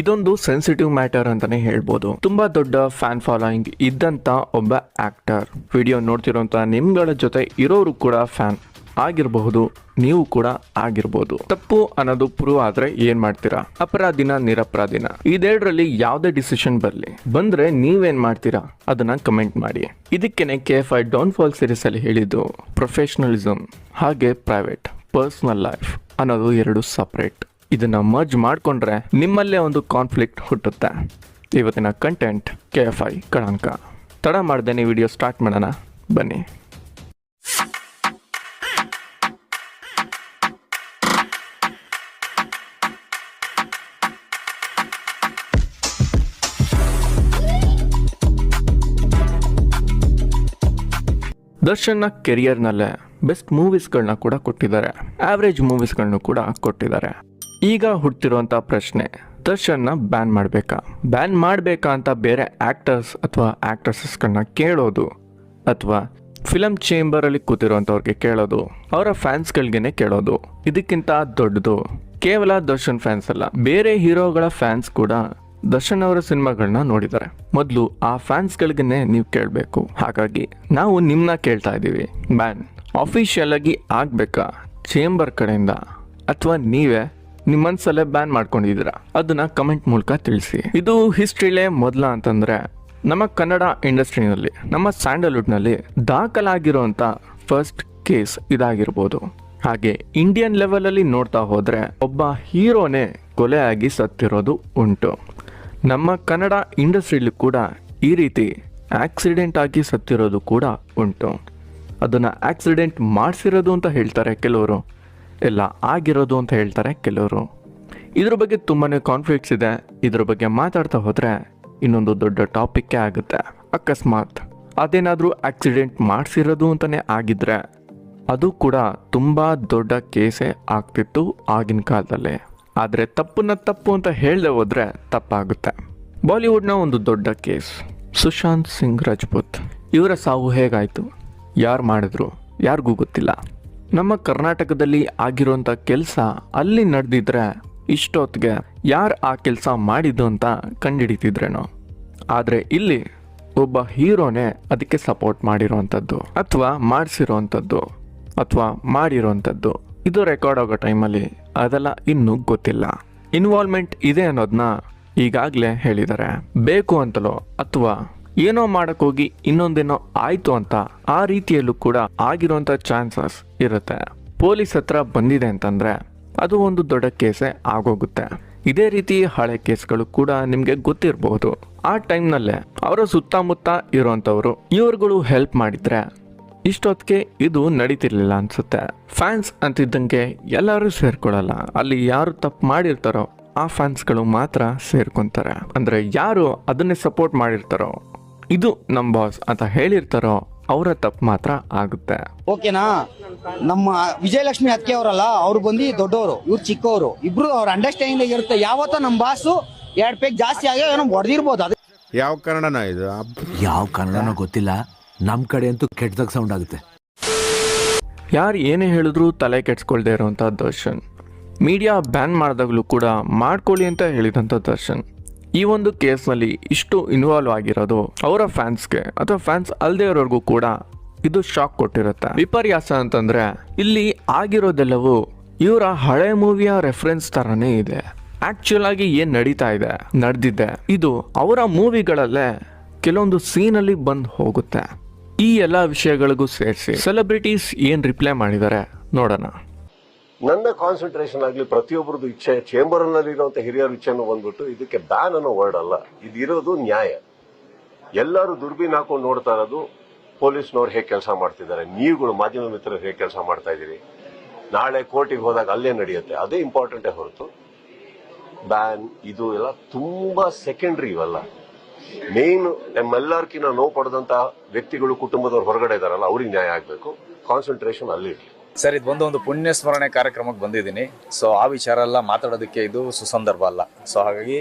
ಇದೊಂದು sensitive matter ಅಂತಾನೆ ಹೇಳ್ಬೋದು. ತುಂಬಾ ದೊಡ್ಡ ಫ್ಯಾನ್ ಫಾಲೋಯಿಂಗ್ ಇದ್ದಂತ ಒಬ್ಬ ಆಕ್ಟರ್ ವಿಡಿಯೋ ನೋಡ್ತಿರೋಂತ ನಿಮ್ಗಳ ಜೊತೆ ಇರೋರು ಕೂಡ ಫ್ಯಾನ್ ಆಗಿರಬಹುದು, ನೀವು ಕೂಡ ಆಗಿರ್ಬೋದು. ತಪ್ಪು ಅನ್ನೋದು ಪ್ರೂವ್ ಆದ್ರೆ ಏನ್ ಮಾಡ್ತೀರಾ? ಅಪರಾಧಿನ ನಿರಪರಾಧಿನ. ಇದೆರಡರಲ್ಲಿ ಯಾವ್ದೇ ಡಿಸಿಷನ್ ಬರಲಿ. ಬಂದ್ರೆ ನೀವೇನ್ ಮಾಡ್ತೀರಾ? ಅದನ್ನ ಕಮೆಂಟ್ ಮಾಡಿ. ಇದಕ್ಕೆನೆ K F I downfall series ಅಲ್ಲಿ ಹೇಳಿದ್ದು ಪ್ರೊಫೆಷನಲಿಸಮ್ ಹಾಗೆ ಪ್ರೈವೇಟ್ ಪರ್ಸನಲ್ ಲೈಫ್ ಅನ್ನೋದು ಎರಡು ಸಪರೇಟ್ ಇದನ್ನ ಮರ್ಜ್ ಮಾಡಿಕೊಂಡ್ರೆ ನಿಮ್ಮಲ್ಲೇ ಒಂದು ಕಾನ್ಫ್ಲಿಕ್ಟ್ ಹುಟ್ಟುತ್ತೆ. ಇವತ್ತಿನ ಕಂಟೆಂಟ್ ಕೆ ಎಫ್ ಐ ಕಳಂಕ. ತಡ ಮಾಡ್ದೇನೆ ವಿಡಿಯೋ ಸ್ಟಾರ್ಟ್ ಮಾಡೋಣ. ಬನ್ನಿ. ದರ್ಶನ್ನ ಕೆರಿಯರ್ನಲ್ಲೇ ಬೆಸ್ಟ್ ಮೂವೀಸ್ಗಳನ್ನ ಕೂಡ ಕೊಟ್ಟಿದ್ದಾರೆ. ಆವ್ರೇಜ್ ಮೂವೀಸ್ಗಳನ್ನು ಕೂಡ ಕೊಟ್ಟಿದ್ದಾರೆ. ಈಗ ಹುಟ್ಟಿರುವಂಥ ಪ್ರಶ್ನೆ, ದರ್ಶನ್ನ ಬ್ಯಾನ್ ಮಾಡಬೇಕಾ? ಬ್ಯಾನ್ ಮಾಡಬೇಕಾ ಅಂತ ಬೇರೆ ಆ್ಯಕ್ಟರ್ಸ್ ಅಥವಾ ಆ್ಯಕ್ಟ್ರಸಸ್ಗಳನ್ನ ಕೇಳೋದು ಅಥವಾ ಫಿಲಮ್ ಚೇಂಬರಲ್ಲಿ ಕೂತಿರುವಂಥವ್ರಿಗೆ ಕೇಳೋದು, ಅವರ ಫ್ಯಾನ್ಸ್ಗಳಿಗೇನೆ ಕೇಳೋದು, ಇದಕ್ಕಿಂತ ದೊಡ್ಡದು. ಕೇವಲ ದರ್ಶನ್ ಫ್ಯಾನ್ಸ್ ಅಲ್ಲ, ಬೇರೆ ಹೀರೋಗಳ ಫ್ಯಾನ್ಸ್ ಕೂಡ ದರ್ಶನ್ ಅವರ ಸಿನಿಮಾಗಳನ್ನ ನೋಡಿದ್ದಾರೆ. ಮೊದಲು ಆ ಫ್ಯಾನ್ಸ್ಗಳಿಗನ್ನೇ ನೀವು ಕೇಳಬೇಕು. ಹಾಗಾಗಿ ನಾವು ನಿಮ್ಮನ್ನ ಕೇಳ್ತಾ ಇದ್ದೀವಿ. ಬ್ಯಾನ್ ಅಫಿಷಿಯಲ್ ಆಗಿ ಆಗ್ಬೇಕಾ? ಚೇಂಬರ್ ಕಡೆಯಿಂದ ಅಥವಾ ನೀವೇ ನಿಮ್ಮ ಮನ್ಸಲ್ಲೇ ಬ್ಯಾನ್ ಮಾಡ್ಕೊಂಡಿದ್ದೀರಾ? ಅದನ್ನ ಕಮೆಂಟ್ ಮೂಲಕ ತಿಳಿಸಿ. ಇದು ಹಿಸ್ಟ್ರಿಲೇ ಮೊದಲ ಅಂತಂದ್ರೆ, ನಮ್ಮ ಕನ್ನಡ ಇಂಡಸ್ಟ್ರಿನಲ್ಲಿ, ನಮ್ಮ ಸ್ಯಾಂಡಲ್ವುಡ್ನಲ್ಲಿ ದಾಖಲಾಗಿರುವಂತ ಫಸ್ಟ್ ಕೇಸ್ ಇದಾಗಿರ್ಬೋದು. ಹಾಗೆ ಇಂಡಿಯನ್ ಲೆವೆಲಲ್ಲಿ ನೋಡ್ತಾ ಹೋದ್ರೆ, ಒಬ್ಬ ಹೀರೋನೇ ಕೊಲೆಯಾಗಿ ಸತ್ತಿರೋದು ಉಂಟು. ನಮ್ಮ ಕನ್ನಡ ಇಂಡಸ್ಟ್ರಿಲಿ ಕೂಡ ಈ ರೀತಿ ಆಕ್ಸಿಡೆಂಟ್ ಆಗಿ ಸತ್ತಿರೋದು ಕೂಡ ಉಂಟು. ಅದನ್ನು ಆಕ್ಸಿಡೆಂಟ್ ಮಾಡಿಸಿರೋದು ಅಂತ ಹೇಳ್ತಾರೆ ಕೆಲವರು. ಎಲ್ಲ ಆಗಿರೋದು ಅಂತ ಹೇಳ್ತಾರೆ ಕೆಲವರು. ಇದ್ರ ಬಗ್ಗೆ ತುಂಬಾ ಕಾನ್ಫ್ಲಿಕ್ಟ್ಸ್ ಇದೆ. ಇದ್ರ ಬಗ್ಗೆ ಮಾತಾಡ್ತಾ ಹೋದರೆ ಇನ್ನೊಂದು ದೊಡ್ಡ ಟಾಪಿಕ್ಕೇ ಆಗುತ್ತೆ. ಅಕಸ್ಮಾತ್ ಅದೇನಾದರೂ ಆಕ್ಸಿಡೆಂಟ್ ಮಾಡಿಸಿರೋದು ಅಂತಲೇ ಆಗಿದ್ರೆ ಅದು ಕೂಡ ತುಂಬ ದೊಡ್ಡ ಕೇಸೇ ಆಗ್ತಿತ್ತು ಆಗಿನ ಕಾಲದಲ್ಲಿ. ಆದರೆ ತಪ್ಪನ್ನ ತಪ್ಪು ಅಂತ ಹೇಳದೆ ಹೋದರೆ ತಪ್ಪಾಗುತ್ತೆ. ಬಾಲಿವುಡ್ನ ಒಂದು ದೊಡ್ಡ ಕೇಸ್. ಸುಶಾಂತ್ ಸಿಂಗ್ ರಜಪೂತ್. ಇವರ ಸಾವು ಹೇಗಾಯಿತು? ಯಾರು ಮಾಡಿದ್ರು? ಯಾರಿಗೂ ಗೊತ್ತಿಲ್ಲ. ನಮ್ಮ ಕರ್ನಾಟಕದಲ್ಲಿ ಆಗಿರೋಂಥ ಕೆಲಸ ಅಲ್ಲಿ ನಡೆದಿದ್ರೆ ಇಷ್ಟೊತ್ತಿಗೆ ಯಾರು ಆ ಕೆಲಸ ಮಾಡಿದ್ದು ಅಂತ ಕಂಡುಹಿಡಿತಿದ್ರೇನೋ ಆದರೆ ಇಲ್ಲಿ ಒಬ್ಬ ಹೀರೋನೇ ಅದಕ್ಕೆ ಸಪೋರ್ಟ್ ಮಾಡಿರೋವಂಥದ್ದು ಅಥವಾ ಮಾಡಿಸಿರೋವಂಥದ್ದು ಅಥವಾ ಮಾಡಿರೋವಂಥದ್ದು ಇದು ರೆಕಾರ್ಡ್ ಆಗೋ ಟೈಮಲ್ಲಿ ಅದೆಲ್ಲ ಇನ್ನೂ ಗೊತ್ತಿಲ್ಲ. ಇನ್ವಾಲ್ವ್ಮೆಂಟ್ ಇದೆ ಅನ್ನೋದನ್ನ ಈಗಾಗಲೇ ಹೇಳಿದ್ದಾರೆ. ಬೇಕು ಅಂತಲೋ ಅಥವಾ ಏನೋ ಮಾಡಕ್ಕೋಗಿ ಇನ್ನೊಂದೇನೋ ಆಯ್ತು ಅಂತ ಆ ರೀತಿಯಲ್ಲೂ ಕೂಡ ಆಗಿರುವಂಥ ಚಾನ್ಸಸ್ ಇರುತ್ತೆ. ಪೊಲೀಸ್ ಹತ್ರ ಬಂದಿದೆ ಅಂತಂದ್ರೆ ಅದು ಒಂದು ದೊಡ್ಡ ಕೇಸೇ ಆಗೋಗುತ್ತೆ. ಇದೇ ರೀತಿ ಹಳೆ ಕೇಸ್ಗಳು ಕೂಡ ನಿಮಗೆ ಗೊತ್ತಿರಬಹುದು ಆ ಟೈಮ್ನಲ್ಲೇ ಅವರ ಸುತ್ತಮುತ್ತ ಇರುವಂತವರು ಇವರುಗಳು ಹೆಲ್ಪ್ ಮಾಡಿದ್ರೆ ಇಷ್ಟೊತ್ತಿಗೆ ಇದು ನಡೀತಿರ್ಲಿಲ್ಲ ಅನ್ಸುತ್ತೆ. ಫ್ಯಾನ್ಸ್ ಅಂತಿದ್ದಂಗೆ ಎಲ್ಲರೂ ಸೇರ್ಕೊಳ್ಳಲ್ಲ. ಅಲ್ಲಿ ಯಾರು ತಪ್ಪು ಮಾಡಿರ್ತಾರೋ ಆ ಫ್ಯಾನ್ಸ್ಗಳು ಮಾತ್ರ ಸೇರ್ಕೊಂತಾರೆ. ಅಂದ್ರೆ ಯಾರು ಅದನ್ನೇ ಸಪೋರ್ಟ್ ಮಾಡಿರ್ತಾರೋ ಇದು ನಮ್ಮ ಬಾಸ್ ಅಂತ ಹೇಳಿರ್ತಾರೋ ಅವರ ತಪ್ಪು ಮಾತ್ರ ಆಗುತ್ತೆ. ಓಕೆನಾ? ನಮ್ಮ ವಿಜಯಲಕ್ಷ್ಮಿ ಅತ್ಕೆ ಅವರಲ್ಲ ಅವ್ರು ಬಂದು ದೊಡ್ಡವರು ಇವ್ರು ಚಿಕ್ಕವರು ಇಬ್ರು ಅವ್ರ ಅಂಡರ್ಸ್ಟ್ಯಾಂಡಿಂಗ್ ಇರುತ್ತೆ. ಯಾವತ್ತೋ ನಮ್ಮ ಬಾಸು ಎರಡ್ ಪೇಕ್ ಜಾಸ್ತಿ ಆಗಿ ಏನೋ ಹೊಡೆದಿರ್ಬೋದು ಅದು ಯಾವ ಕನ್ನಡನ ಇದು? ಯಾವ ಕನ್ನಡನೋ ಗೊತ್ತಿಲ್ಲ. ನಮ್ಮ ಕಡೆ ಅಂತೂ ಕೆಟ್ಟದಾಗ ಸೌಂಡ್ ಆಗುತ್ತೆ. ಯಾರು ಏನೇ ಹೇಳಿದ್ರು ತಲೆ ಕೆಡ್ಸ್ಕೊಳ್ದೇ ಇರುವಂಥ ದರ್ಶನ್. ಮೀಡಿಯಾ ಬ್ಯಾನ್ ಮಾಡಿದಾಗಲೂ ಕೂಡ ಮಾಡ್ಕೊಳ್ಳಿ ಅಂತ ಹೇಳಿದಂಥ ದರ್ಶನ್. ಈ ಒಂದು ಕೇಸ್ನಲ್ಲಿ ಇಷ್ಟು ಇನ್ವಾಲ್ವ್ ಆಗಿರೋದು ಅವರ ಫ್ಯಾನ್ಸ್ಗೆ ಅಥವಾ ಫ್ಯಾನ್ಸ್ ಅಲ್ಲದೆ ಇರೋರ್ಗೂ ಕೂಡ ಇದು ಶಾಕ್ ಕೊಟ್ಟಿರುತ್ತೆ. ವಿಪರ್ಯಾಸ ಅಂತಂದ್ರೆ ಇಲ್ಲಿ ಆಗಿರೋದೆಲ್ಲವೂ ಇವರ ಹಳೆ ಮೂವಿಯ ರೆಫರೆನ್ಸ್ ತರನೇ ಇದೆ. ಆಕ್ಚುಲ್ ಆಗಿ ಏನ್ ನಡೀತಾ ಇದೆ, ನಡೆದಿದೆ, ಇದು ಅವರ ಮೂವಿಗಳಲ್ಲೇ ಕೆಲವೊಂದು ಸೀನಲ್ಲಿ ಬಂದು ಹೋಗುತ್ತೆ. ಈ ಎಲ್ಲ ವಿಷಯಗಳಿಗೂ ಸೇರಿಸಿ ಸೆಲೆಬ್ರಿಟೀಸ್ ಏನ್ ರಿಪ್ಲೈ ಮಾಡಿದ್ದಾರೆ ನೋಡೋಣ. ನನ್ನ ಕಾನ್ಸಂಟ್ರೇಷನ್ ಆಗಲಿ ಪ್ರತಿಯೊಬ್ಬರದ್ದು ಇಚ್ಛೆ ಚೇಂಬರ್ ಇರುವಂತ ಹಿರಿಯರ ಇಚ್ಛೆನೂ ಬಂದ್ಬಿಟ್ಟು ಇದಕ್ಕೆ ಬ್ಯಾನ್ ಅನ್ನೋ ವರ್ಡ್ ಅಲ್ಲ. ಇದಿರೋದು ನ್ಯಾಯ. ಎಲ್ಲರೂ ದುರ್ಬೀನ್ ಹಾಕೊಂಡು ನೋಡ್ತಾ ಇರೋದು ಪೊಲೀಸ್ನವ್ರು ಹೇಗೆ ಕೆಲಸ ಮಾಡ್ತಿದ್ದಾರೆ. ನೀವುಗಳು ಮಾಧ್ಯಮ ಮಿತ್ರರು ಹೇಗೆ ಕೆಲಸ ಮಾಡ್ತಾ ಇದ್ದೀರಿ? ನಾಳೆ ಕೋರ್ಟಿಗೆ ಹೋದಾಗ ಅಲ್ಲೇ ನಡೆಯುತ್ತೆ. ಅದೇ ಇಂಪಾರ್ಟೆಂಟೇ ಹೊರತು ಬ್ಯಾನ್ ಇದು ಎಲ್ಲ ತುಂಬಾ ಸೆಕೆಂಡ್ರಿ ಇವೆಲ್ಲ. ಮೇನ್ ನಮ್ಮೆಲ್ಲರ್ಕಿನ್ನ ನೋವು ಪಡೆದಂತ ವ್ಯಕ್ತಿಗಳು ಕುಟುಂಬದವ್ರು ಹೊರಗಡೆ ಇದಾರಲ್ಲ, ಅವ್ರಿಗೆ ನ್ಯಾಯ ಆಗಬೇಕು. ಕಾನ್ಸಂಟ್ರೇಷನ್ ಅಲ್ಲಿ ಇರ್ಲಿ. ಸರ್ ಇದು ಬಂದು ಒಂದು ಪುಣ್ಯ ಸ್ಮರಣೆ ಕಾರ್ಯಕ್ರಮಕ್ಕೆ ಬಂದಿದ್ದೀನಿ. ಸೊ ಆ ವಿಚಾರ ಎಲ್ಲ ಮಾತಾಡೋದಕ್ಕೆ ಇದು ಸುಸಂದರ್ಭ ಅಲ್ಲ. ಸೊ ಹಾಗಾಗಿ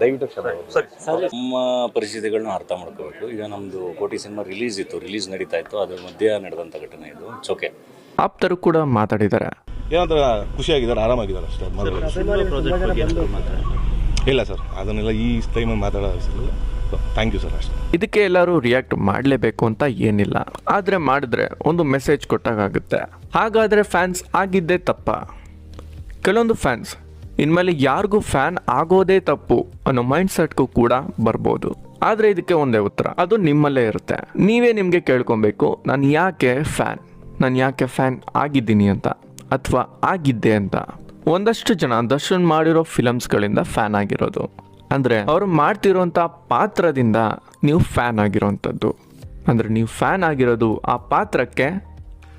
ದಯವಿಟ್ಟು. ನಮ್ಮ ಪರಿಸ್ಥಿತಿಗಳನ್ನ ಅರ್ಥ ಮಾಡ್ಕೋಬೇಕು. ಈಗ ನಮ್ಮದು ಕೋಟಿ ಸಿನಿಮಾ ರಿಲೀಸ್ ಇತ್ತು. ರಿಲೀಸ್ ನಡೀತಾ ಇತ್ತು. ಅದ್ರ ಮಧ್ಯೆ ನಡೆದಂಥ ಘಟನೆ ಇದು. ಚೋಕೆ ಆಪ್ತರು ಕೂಡ ಮಾತಾಡಿದ್ದಾರೆ. ಏನಂತ ಖುಷಿಯಾಗಿದ್ದಾರೆ ಆರಾಮಾಗಿದ್ದಾರೆ ಅಷ್ಟೇ. ಇಲ್ಲ ಸರ್ ಅದನ್ನೆಲ್ಲ ಈ ಟೈಮಲ್ಲಿ ಥ್ಯಾಂಕ್ ಯು ಸರ್ ಅಷ್ಟೇ. ಇದಕ್ಕೆ ಎಲ್ಲರೂ ರಿಯಾಕ್ಟ್ ಮಾಡಲೇಬೇಕು ಅಂತ ಏನಿಲ್ಲ. ಆದರೆ ಮಾಡಿದ್ರೆ ಒಂದು ಮೆಸೇಜ್ ಕೊಟ್ಟಾಗುತ್ತೆ ಹಾಗಾದರೆ ಫ್ಯಾನ್ಸ್ ಆಗಿದ್ದೇ ತಪ್ಪ. ಕೆಲವೊಂದು ಫ್ಯಾನ್ಸ್ ಇನ್ಮೇಲೆ ಯಾರಿಗೂ ಫ್ಯಾನ್ ಆಗೋದೇ ತಪ್ಪು ಅನ್ನೋ ಮೈಂಡ್ ಸೆಟ್ಗೂ ಕೂಡ ಬರ್ಬೋದು. ಆದರೆ ಇದಕ್ಕೆ ಒಂದೇ ಉತ್ತರ. ಅದು ನಿಮ್ಮಲ್ಲೇ ಇರುತ್ತೆ. ನೀವೇ ನಿಮಗೆ ಕೇಳ್ಕೊಬೇಕು, ನಾನು ಯಾಕೆ ಫ್ಯಾನ್ ನಾನು ಯಾಕೆ ಫ್ಯಾನ್ ಆಗಿದ್ದೀನಿ ಅಂತ? ಅಥವಾ ಆಗಿದ್ದೆ ಅಂತ? ಒಂದಷ್ಟು ಜನ ದರ್ಶನ್ ಮಾಡಿರೋ ಫಿಲಮ್ಸ್ಗಳಿಂದ ಫ್ಯಾನ್ ಆಗಿರೋದು. ಅಂದರೆ ಅವರು ಮಾಡ್ತಿರೋಂಥ ಪಾತ್ರದಿಂದ ನೀವು ಫ್ಯಾನ್ ಆಗಿರೋವಂಥದ್ದು ಅಂದರೆ ನೀವು ಫ್ಯಾನ್ ಆಗಿರೋದು ಆ ಪಾತ್ರಕ್ಕೆ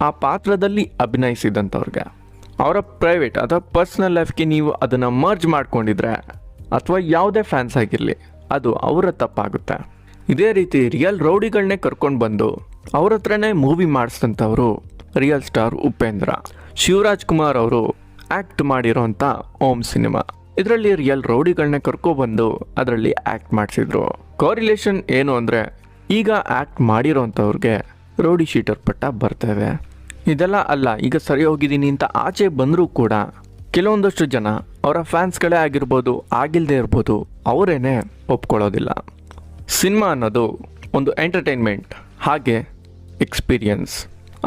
ಆ ಪಾತ್ರದಲ್ಲಿ ಅಭಿನಯಿಸಿದಂಥವ್ರಿಗೆ. ಅವರ ಪ್ರೈವೇಟ್ ಅಥವಾ ಪರ್ಸ್ನಲ್ ಲೈಫ್ಗೆ ನೀವು ಅದನ್ನು ಮರ್ಜ್ ಮಾಡ್ಕೊಂಡಿದ್ರೆ ಅಥವಾ ಯಾವುದೇ ಫ್ಯಾನ್ಸ್ ಆಗಿರಲಿ, ಅದು ಅವರ ತಪ್ಪಾಗುತ್ತೆ. ಇದೇ ರೀತಿ ರಿಯಲ್ ರೌಡಿಗಳನ್ನೇ ಕರ್ಕೊಂಡು ಬಂದು ಅವ್ರ ಹತ್ರನೇ ಮೂವಿ ಮಾಡಿಸಿದಂಥವರು ರಿಯಲ್ ಸ್ಟಾರ್ ಉಪೇಂದ್ರ. ಶಿವರಾಜ್ ಕುಮಾರ್ ಅವರು ಆ್ಯಕ್ಟ್ ಮಾಡಿರೋಂಥ ಓಮ್ ಸಿನಿಮಾ ಇದರಲ್ಲಿ ರಿಯಲ್ ರೌಡಿಗಳನ್ನ ಕರ್ಕೊಬಂದು ಅದರಲ್ಲಿ ಆ್ಯಕ್ಟ್ ಮಾಡಿಸಿದ್ರು. ಕೋರಿಲೇಷನ್ ಏನು ಅಂದರೆ, ಈಗ ಆ್ಯಕ್ಟ್ ಮಾಡಿರೋಂಥವ್ರಿಗೆ ರೌಡಿ ಶೀಟರ್ ಪಟ್ಟ ಬರ್ತವೆ ಇದೆಲ್ಲ ಅಲ್ಲ, ಈಗ ಸರಿ ಹೋಗಿದ್ದೀನಿ ಅಂತ ಆಚೆ ಬಂದರೂ ಕೂಡ ಕೆಲವೊಂದಷ್ಟು ಜನ ಅವರ ಫ್ಯಾನ್ಸ್ಗಳೇ ಆಗಿರ್ಬೋದು ಆಗಿಲ್ಲದೆ ಇರ್ಬೋದು, ಅವರೇನೆ ಒಪ್ಕೊಳ್ಳೋದಿಲ್ಲ. ಸಿನಿಮಾ ಅನ್ನೋದು ಒಂದು ಎಂಟರ್ಟೈನ್ಮೆಂಟ್ ಹಾಗೆ ಎಕ್ಸ್ಪೀರಿಯನ್ಸ್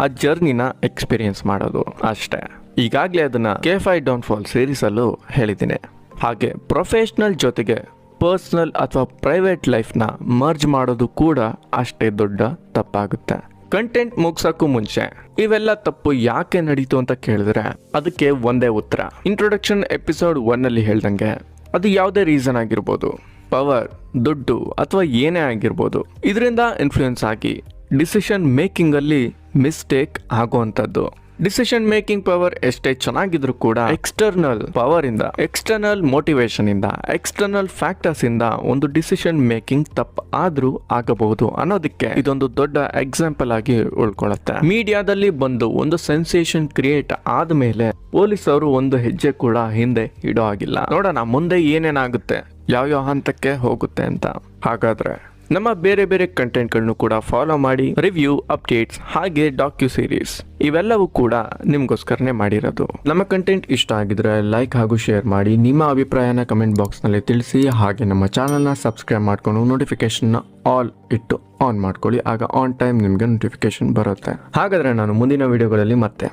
ಆ ಜರ್ನಿನ ಎಕ್ಸ್ಪೀರಿಯನ್ಸ್ ಮಾಡೋದು ಅಷ್ಟೇ. ಈಗಾಗಲೇ ಅದನ್ನು ಕೆ ಫೈ ಡೌನ್ಫಾಲ್ ಸೇರಿಸಲು ಹೇಳಿದ್ದೀನಿ. ಹಾಗೆ ಪ್ರೊಫೆಷ್ನಲ್ ಜೊತೆಗೆ ಪರ್ಸ್ನಲ್ ಅಥವಾ ಪ್ರೈವೇಟ್ ಲೈಫ್ನ ಮರ್ಜ್ ಮಾಡೋದು ಕೂಡ ಅಷ್ಟೇ ದೊಡ್ಡ ತಪ್ಪಾಗುತ್ತೆ. ಕಂಟೆಂಟ್ ಮುಗ್ಸಕ್ಕೂ ಮುಂಚೆ ಇವೆಲ್ಲ ತಪ್ಪು ಯಾಕೆ ನಡೀತು ಅಂತ ಕೇಳಿದ್ರೆ ಅದಕ್ಕೆ ಒಂದೇ ಉತ್ತರ. ಇಂಟ್ರೊಡಕ್ಷನ್ ಎಪಿಸೋಡ್ ಒನ್ ಅಲ್ಲಿ ಹೇಳ್ದಂಗೆ ಅದು ಯಾವುದೇ ರೀಸನ್ ಆಗಿರ್ಬೋದು ಪವರ್ ದುಡ್ಡು ಅಥವಾ ಏನೇ ಆಗಿರ್ಬೋದು, ಇದರಿಂದ ಇನ್ಫ್ಲೂಯೆನ್ಸ್ ಆಗಿ ಡಿಸಿಷನ್ ಮೇಕಿಂಗ್ ಅಲ್ಲಿ ಮಿಸ್ಟೇಕ್ ಆಗುವಂಥದ್ದು. ಡಿಸಿಷನ್ ಮೇಕಿಂಗ್ ಪವರ್ ಎಷ್ಟೇ ಚೆನ್ನಾಗಿದ್ರು ಕೂಡ ಎಕ್ಸ್ಟರ್ನಲ್ ಪವರ್ ಇಂದ ಎಕ್ಸ್ಟರ್ನಲ್ ಮೋಟಿವೇಶನ್ ಇಂದ ಎಕ್ಸ್ಟರ್ನಲ್ ಫ್ಯಾಕ್ಟರ್ಸ್ ಇಂದ ಒಂದು ಡಿಸಿಷನ್ ಮೇಕಿಂಗ್ ತಪ್ಪು ಆದ್ರೂ ಆಗಬಹುದು ಅನ್ನೋದಕ್ಕೆ ಇದೊಂದು ದೊಡ್ಡ ಎಕ್ಸಾಂಪಲ್ ಆಗಿ ಉಳ್ಕೊಳ್ಳುತ್ತೆ. ಮೀಡಿಯಾದಲ್ಲಿ ಬಂದು ಒಂದು ಸೆನ್ಸೇಷನ್ ಕ್ರಿಯೇಟ್ ಆದ್ಮೇಲೆ ಪೊಲೀಸರು ಒಂದು ಹೆಜ್ಜೆ ಕೂಡ ಹಿಂದೆ ಇಡೋ ಆಗಿಲ್ಲ ನೋಡೋಣ ಮುಂದೆ ಏನೇನಾಗುತ್ತೆ ಯಾವ್ಯಾವ ಹಂತಕ್ಕೆ ಹೋಗುತ್ತೆ ಅಂತ. ಹಾಗಾದ್ರೆ ನಮ್ಮ ಬೇರೆ ಬೇರೆ ಕಂಟೆಂಟ್ಗಳನ್ನು ಕೂಡ ಫಾಲೋ ಮಾಡಿ ರಿವ್ಯೂ ಅಪ್ಡೇಟ್ಸ್ ಹಾಗೆ ಡಾಕ್ಯು ಸೀರೀಸ್ ಇವೆಲ್ಲವೂ ಕೂಡ ನಿಮಗೋಸ್ಕರನೇ ಮಾಡಿರೋದು. ನಮ್ಮ ಕಂಟೆಂಟ್ ಇಷ್ಟ ಆಗಿದ್ರೆ ಲೈಕ್ ಹಾಗೂ ಶೇರ್ ಮಾಡಿ, ನಿಮ್ಮ ಅಭಿಪ್ರಾಯನ ಕಮೆಂಟ್ ಬಾಕ್ಸ್ನಲ್ಲಿ ತಿಳಿಸಿ, ಹಾಗೆ ನಮ್ಮ ಚಾನಲ್ನ ಸಬ್ಸ್ಕ್ರೈಬ್ ಮಾಡ್ಕೊಂಡು ನೋಟಿಫಿಕೇಶನ್ ಆಲ್ ಇಟ್ಟು ಆನ್ ಮಾಡ್ಕೊಳ್ಳಿ, ಆಗ ಆನ್ ಟೈಮ್ ನಿಮಗೆ ನೋಟಿಫಿಕೇಶನ್ ಬರುತ್ತೆ. ಹಾಗಾದ್ರೆ ನಾನು ಮುಂದಿನ ವಿಡಿಯೋಗಳಲ್ಲಿ ಮತ್ತೆ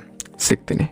ಸಿಗ್ತೀನಿ.